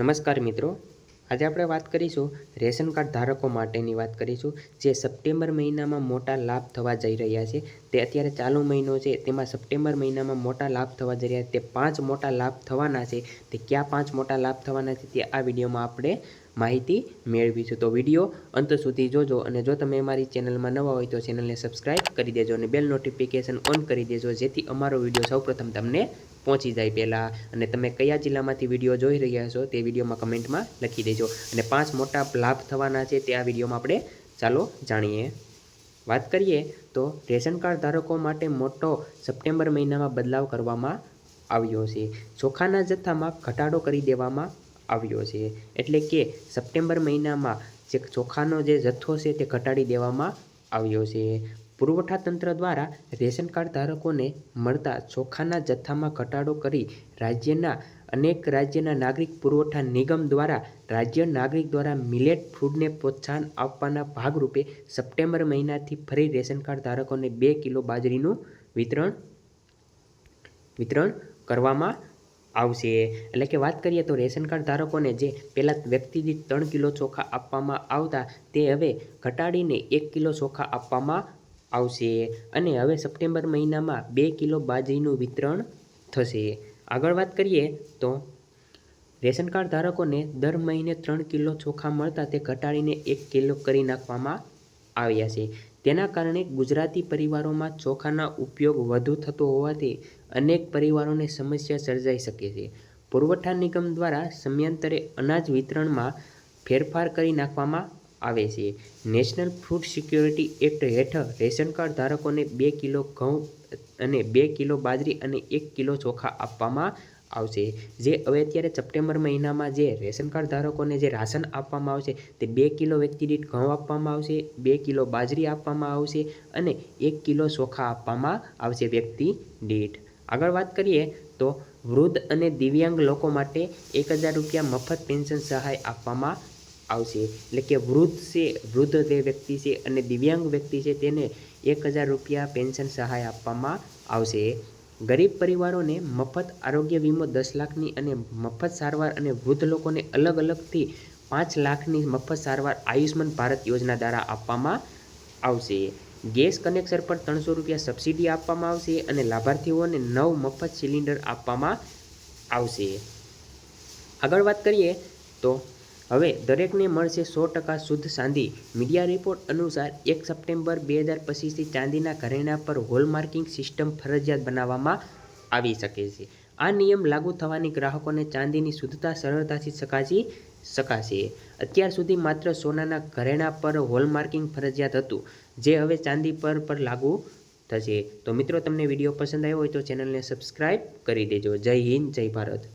નમસ્કાર મિત્રો. આજે આપણે વાત કરીશું રેશન કાર્ડ ધારકો માટેની વાત કરીશું. જે સપ્ટેમ્બર મહિનામાં મોટા લાભ થવા જઈ રહ્યા છે. તે અત્યારે ચાલુ મહિનો છે. તેમાં સપ્ટેમ્બર મહિનામાં મોટા લાભ થવા જઈ રહ્યા છે. તે પાંચ મોટા લાભ થવાના છે. તે ક્યાં પાંચ મોટા લાભ થવાના છે તે આ વિડીયોમાં આપણે માહિતી મેળવીશું. તો વીડિયો અંત સુધી જોજો અને જો તમે અમારી ચેનલમાં નવા હોય તો ચેનલને સબસ્ક્રાઇબ કરી દેજો અને બેલ નોટિફિકેશન ઓન કરી દેજો જેથી અમારો વીડિયો સૌપ્રથમ તમને પહોંચી જાય પહેલાં. અને તમે કયા જિલ્લામાંથી વીડિયો જોઈ રહ્યા છો તે વિડીયોમાં કમેન્ટમાં લખી દેજો. અને પાંચ મોટા લાભ થવાના છે તે આ વિડીયોમાં આપણે ચાલો જાણીએ. વાત કરીએ તો રેશન કાર્ડ ધારકો માટે મોટો સપ્ટેમ્બર મહિનામાં બદલાવ કરવામાં આવ્યો છે. ચોખાના જથ્થામાં ઘટાડો કરી દેવામાં આવ્યો છે. એટલે કે સપ્ટેમ્બર મહિનામાં જે ચોખાનો જે જથ્થો છે તે ઘટાડી દેવામાં આવ્યો છે. પુરવઠા તંત્ર દ્વારા રેશન કાર્ડ ધારકોને મળતા ચોખાના જથ્થામાં ઘટાડો કરી રાજ્યના અનેક રાજ્યના નાગરિક પુરવઠા નિગમ દ્વારા રાજ્ય નાગરિક દ્વારા મિલેટ ફૂડને પ્રોત્સાહન આપવાના ભાગરૂપે સપ્ટેમ્બર મહિનાથી ફરી રેશન કાર્ડ ધારકોને બે કિલો બાજરીનું વિતરણ વિતરણ કરવામાં આવશે. એટલે કે વાત કરીએ તો રેશન કાર્ડ ધારકોને જે પહેલાં વ્યક્તિ દીઠ ત્રણ કિલો ચોખા આપવામાં આવતા તે હવે ઘટાડીને એક કિલો ચોખા આપવામાં આવશે અને હવે સપ્ટેમ્બર મહિનામાં બે કિલો બાજરીનું વિતરણ થશે. આગળ વાત કરીએ તો રેશન કાર્ડ ધારકોને દર મહિને ત્રણ કિલો ચોખા મળતા તે ઘટાડીને એક કિલો કરી નાખવામાં આવ્યા છે. તેના કારણે ગુજરાતી પરિવારોમાં ચોખાના ઉપયોગ વધુ થતો હોવાથી અનેક પરિવારોને સમસ્યા સર્જાઈ શકે છે. પુરવઠા નિગમ દ્વારા સમયાંતરે અનાજ વિતરણમાં ફેરફાર કરી નાખવામાં આવે છે. નેશનલ ફૂડ સિક્યોરિટી એક્ટ હેઠળ રેશન કાર્ડ ધારકોને બે કિલો ઘઉં અને બે કિલો બાજરી અને એક કિલો ચોખા આપવામાં આવશે. જે હવે અત્યારે સપ્ટેમ્બર મહિનામાં જે રેશન કાર્ડ ધારકોને જે રાશન આપવામાં આવશે તે બે કિલો વ્યક્તિ દીઠ ઘઉં આપવામાં આવશે, બે કિલો બાજરી આપવામાં આવશે અને એક કિલો ચોખા આપવામાં આવશે વ્યક્તિ દીઠ. આગળ વાત કરીએ તો વૃદ્ધ અને દિવ્યાંગ લોકો માટે એક હજાર રૂપિયા મફત પેન્શન સહાય આપવામાં આવશે. એટલે કે વૃદ્ધ છે, વૃદ્ધ જે વ્યક્તિ છે અને દિવ્યાંગ વ્યક્તિ છે તેને એક હજાર રૂપિયા પેન્શન સહાય આપવામાં આવશે. ગરીબ પરિવારોને મફત આરોગ્ય વીમો દસ લાખની અને મફત સારવાર અને વૃદ્ધ લોકોને અલગ અલગથી પાંચ લાખની મફત સારવાર આયુષ્માન ભારત યોજના દ્વારા આપવામાં આવશે. ગેસ કનેક્શન પર ત્રણસો રૂપિયા સબસિડી આપવામાં આવશે અને લાભાર્થીઓને નવ મફત સિલિન્ડર આપવામાં આવશે. આગળ વાત કરીએ તો હવે દરેકને મળશે સો ટકા શુદ્ધ ચાંદી. મીડિયા રિપોર્ટ અનુસાર એક સપ્ટેમ્બર બે હજાર પચીસથી ચાંદીના ઘરેણા પર હોલમાર્કિંગ સિસ્ટમ ફરજિયાત બનાવવામાં આવી શકે છે. આ નિયમ લાગુ થવાની ગ્રાહકોને ચાંદીની શુદ્ધતા, સરળતાથી ચકાસી શકાશે. અત્યાર સુધી માત્ર સોનાના ઘરેણા પર હોલમાર્કિંગ ફરજિયાત હતું, જે હવે ચાંદી પર પર લાગુ થશે. તો મિત્રો, તમને વીડિયો પસંદ આવ્યો હોય તો ચેનલને સબસ્ક્રાઈબ કરી દેજો. જય હિન્દ, જય ભારત.